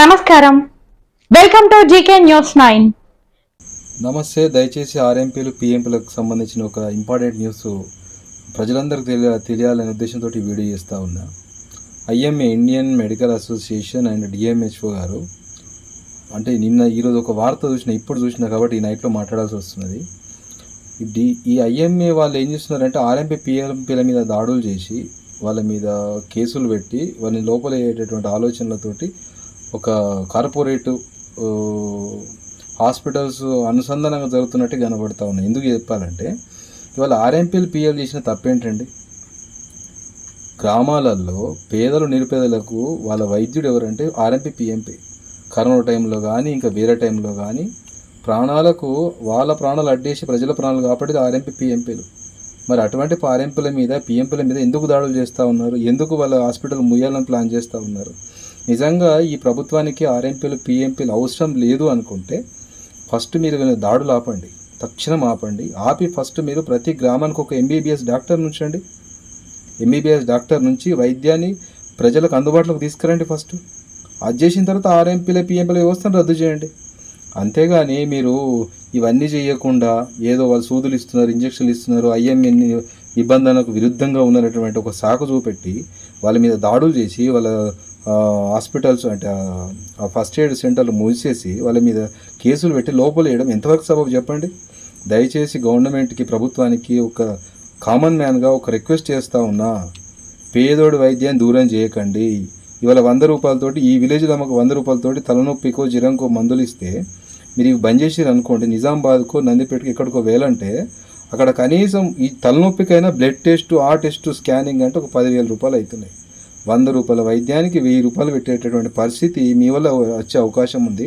నమస్కారం. Welcome to GK news nine నమస్తే. దయచేసి ఆర్ఎంపీలు పిఎంపీలకు సంబంధించిన ఒక ఇంపార్టెంట్ న్యూస్ ప్రజలందరికీ తెలియ తెలియాలనే ఉద్దేశంతో వీడియో చేస్తూ ఉన్నా. IMA Indian medical association and DMHO గారు అంటే నిన్న ఈరోజు ఒక వార్త చూసిన ఇప్పుడు చూసిన కాబట్టి ఈ నైట్లో మాట్లాడాల్సి వస్తున్నది. ఈ డి ఈ ఐఎంఏ వాళ్ళు ఏం చేస్తున్నారంటే ఆర్ఎంపీ పిఎంపీల మీద దాడులు చేసి వాళ్ళ మీద కేసులు పెట్టి వాళ్ళని లోపల అయ్యేటటువంటి ఆలోచనలతోటి ఒక కార్పొరేటు హాస్పిటల్స్ అనుసంధానంగా జరుగుతున్నట్టు కనబడతా ఉన్నాయి. ఎందుకు చెప్పాలంటే ఇవాళ ఆర్ఎంపీలు పిఎల్ చేసిన తప్పేంటండి? గ్రామాలలో పేదలు నిరుపేదలకు వాళ్ళ వైద్యుడు ఎవరంటే ఆర్ఎంపీ పిఎంపీ. కరోనా టైంలో కానీ ఇంకా వేరే టైంలో కానీ ప్రాణాలకు వాళ్ళ ప్రాణాలు అడ్డేసి ప్రజల ప్రాణాలు కాబట్టి ఆర్ఎంపీ పిఎంపీలు. మరి అటువంటి ఆర్ఎంపీల మీద పిఎంపీల మీద ఎందుకు దాడులు చేస్తూ ఉన్నారు? ఎందుకు వాళ్ళ హాస్పిటల్ ముయ్యాలని ప్లాన్ చేస్తూ ఉన్నారు? నిజంగా ఈ ప్రభుత్వానికి ఆర్ఎంపీలు పిఎంపీలు అవసరం లేదు అనుకుంటే ఫస్ట్ మీరు దాడులు ఆపండి. తక్షణం ఆపండి. ఆపి ఫస్ట్ మీరు ప్రతి గ్రామానికి ఒక ఎంబీబీఎస్ డాక్టర్ నుంచండి. ఎంబీబీఎస్ డాక్టర్ నుంచి వైద్యాన్ని ప్రజలకు అందుబాటులోకి తీసుకురండి ఫస్ట్. అది చేసిన తర్వాత ఆర్ఎంపీల పిఎంపీల వ్యవస్థను రద్దు చేయండి. అంతేగాని మీరు ఇవన్నీ చేయకుండా ఏదో వాళ్ళు సూదులు ఇస్తున్నారు ఇంజక్షన్లు ఇస్తున్నారు ఐఎంఎన్ నిబంధనలకు విరుద్ధంగా ఉన్నటువంటి ఒక సాకు చూపెట్టి వాళ్ళ మీద దాడులు చేసి వాళ్ళ హాస్పిటల్స్ అంటే ఆ ఫస్ట్ ఎయిడ్ సెంటర్లు మూసేసి వాళ్ళ మీద కేసులు పెట్టి లోపల వేయడం ఎంతవరకు సబబు చెప్పండి? దయచేసి గవర్నమెంట్కి ప్రభుత్వానికి ఒక కామన్ మ్యాన్గా ఒక రిక్వెస్ట్ చేస్తూ ఉన్నా. పేదోడి వైద్యాన్ని దూరం చేయకండి. ఇవాళ వంద రూపాయలతోటి ఈ విలేజ్లో మాకు వంద రూపాయలతోటి తలనొప్పికో జిరంకో మందులు ఇస్తే మీరు ఇవి బంద్ చేసిరు అనుకోండి నిజామాబాద్కో నందిపేటకు ఎక్కడికో వేలంటే అక్కడ కనీసం ఈ తలనొప్పికైనా బ్లడ్ టెస్ట్ ఆ టెస్ట్ స్కానింగ్ అంటే ఒక పదివేల రూపాయలు అవుతున్నాయి. వంద రూపాయల వైద్యానికి వెయ్యి రూపాయలు పెట్టేటటువంటి పరిస్థితి మీ వల్ల వచ్చే అవకాశం ఉంది.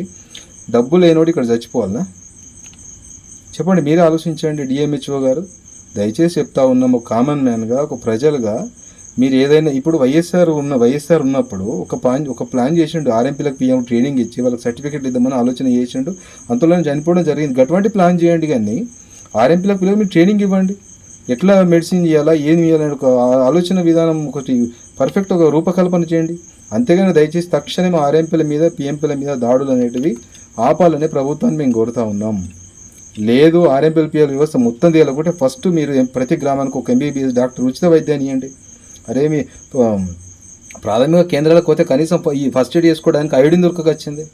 డబ్బు లేనోడు ఇక్కడ చచ్చిపోవాలనా? చెప్పండి మీరే ఆలోచించండి డిఎంహెచ్ఓ గారు. దయచేసి చెప్తా ఉన్నాము ఒక కామన్ మ్యాన్గా ఒక ప్రజలుగా మీరు ఏదైనా ఇప్పుడు వైఎస్ఆర్ ఉన్న వైఎస్ఆర్ ఉన్నప్పుడు ఒక ప్లాన్ ఒక ప్లాన్ చేసిండు ఆర్ఎంపీలకు పిఎం ట్రైనింగ్ ఇచ్చి వాళ్ళకి సర్టిఫికేట్ ఇద్దామని ఆలోచన చేసిండు అంతలోనే చనిపోవడం జరిగింది. అటువంటి ప్లాన్ చేయండి కానీ ఆర్ఎంపీలకు పిల్లలు మీరు ట్రైనింగ్ ఇవ్వండి. ఎట్లా మెడిసిన్ చేయాలా ఏం చేయాలని ఒక ఆలోచన విధానం ఒకటి పర్ఫెక్ట్ ఒక రూపకల్పన చేయండి. అంతేగాని దయచేసి తక్షణమే ఆర్ఎంపీల మీద పిఎంపీల మీద దాడులు అనేటివి ఆపాలని ప్రభుత్వాన్ని మేము కోరుతా ఉన్నాం. లేదు ఆర్ఎంపీఎల్పిఎల్ వ్యవస్థ మొత్తం తీయాలనుకుంటే ఫస్ట్ మీరు ప్రతి గ్రామానికి ఒక ఎంబీబీఎస్ డాక్టర్ ఉచిత వైద్యాన్ని ఇవ్వండి అరే మీ ప్రాథమిక కేంద్రాలకు పోతే కనీసం ఈ ఫస్ట్ ఎయిడ్ చేసుకోవడానికి ఐడిన్ దొరకకొచ్చింది.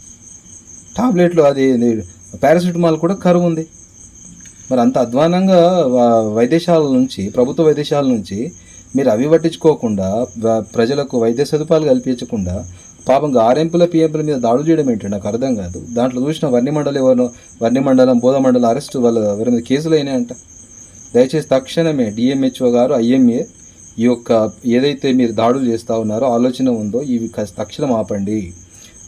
టాబ్లెట్లు అది పారాసిటమాల్ కూడా కరువు ఉంది మరి అంత అధ్వానంగా వైద్యశాల నుంచి ప్రభుత్వ వైద్యశాల నుంచి మీరు అవి పట్టించుకోకుండా ప్రజలకు వైద్య సదుపాయాలు కల్పించకుండా పాపంగా ఆర్ఎంపుల పిఎంపుల మీద దాడులు చేయడం ఏంటి? నాకు అర్థం కాదు. దాంట్లో చూసిన వర్ణి మండలి ఎవరు వర్ణి మండలం బోధ మండలం అరెస్ట్ వాళ్ళ ఎవరి మీద కేసులు అయినాయంట. దయచేసి తక్షణమే డిఎంహెచ్ఓ గారు ఐఎంఏ ఈ యొక్క ఏదైతే మీరు దాడులు చేస్తూ ఉన్నారో ఆలోచన ఉందో ఇవి తక్షణం ఆపండి.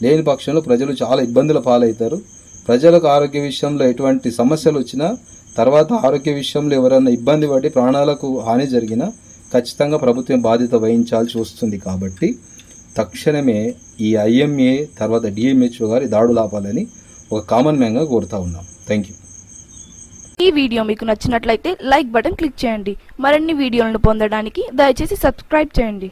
లేని పక్షంలో ప్రజలు చాలా ఇబ్బందుల పాలవుతారు. ప్రజలకు ఆరోగ్య విషయంలో ఎటువంటి సమస్యలు వచ్చినా తర్వాత ఆరోగ్య విషయంలో ఎవరైనా ఇబ్బంది పడి ప్రాణాలకు హాని జరిగినా ఖచ్చితంగా ప్రభుత్వం బాధ్యత వహించాల్సి వస్తుంది కాబట్టి తక్షణమే ఈ ఐఎంఏ తర్వాత డిఎంహెచ్ఓ గారి దాడులు ఆపాలని ఒక కామన్ మ్యాన్గా కోరుతా ఉన్నాం. థ్యాంక్ యూ ఈ వీడియో మీకు నచ్చినట్లయితే లైక్ బటన్ క్లిక్ చేయండి. మరిన్ని వీడియోలను పొందడానికి దయచేసి సబ్స్క్రైబ్ చేయండి.